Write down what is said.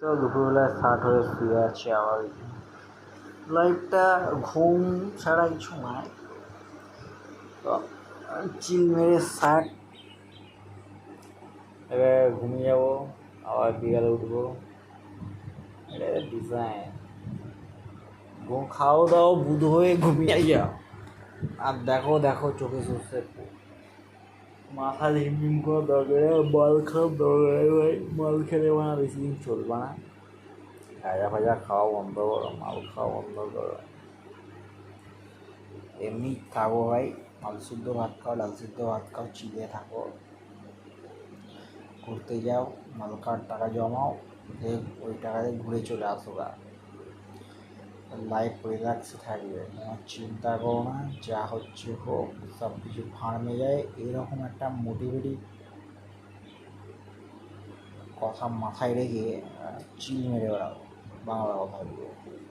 তো দুপুরবেলা স্টার্ট হয়ে শুয়ে আছে আবার লাইফটা ঘুম ছাড়া কিছু নয় তো চিল মেরে শার্ট এবার ঘুমিয়ে যাব, আবার বিকালে উঠবো। এটা ডিজাইন ঘুম খাও দাও বুধ হয়ে ঘুমিয়ে যাও আর দেখো দেখো চোখে ফুল। মাথা ঝিমঝিম করা দরকার মাল খাওয়ার দরকার, ভাই। মাল খেলে মানে বেশি দিন চলবে না। ভাজা ফাজা খাওয়া বন্ধ করো, মাল খাওয়া বন্ধ করো। এমনি থাকো ভাই, মাল সিদ্ধ ভাত খাও, ডাল সিদ্ধ ভাত খাও, চিড়ে থাকো। ঘুরতে যাও, মাল খাওয়ার টাকা জমাও ওই টাকা দিয়ে ঘুরে চলে আসো গা। লাইফ রিল্যাক্সে থাকবে। তোমার চিন্তা করো না, যা হচ্ছে হোক সব কিছু ফার্মে যায়, এরকম একটা মোটিভেটিভ কথা মাথায় রেখে চিল মেরে বেড়াও, বাংলা কথা বলব।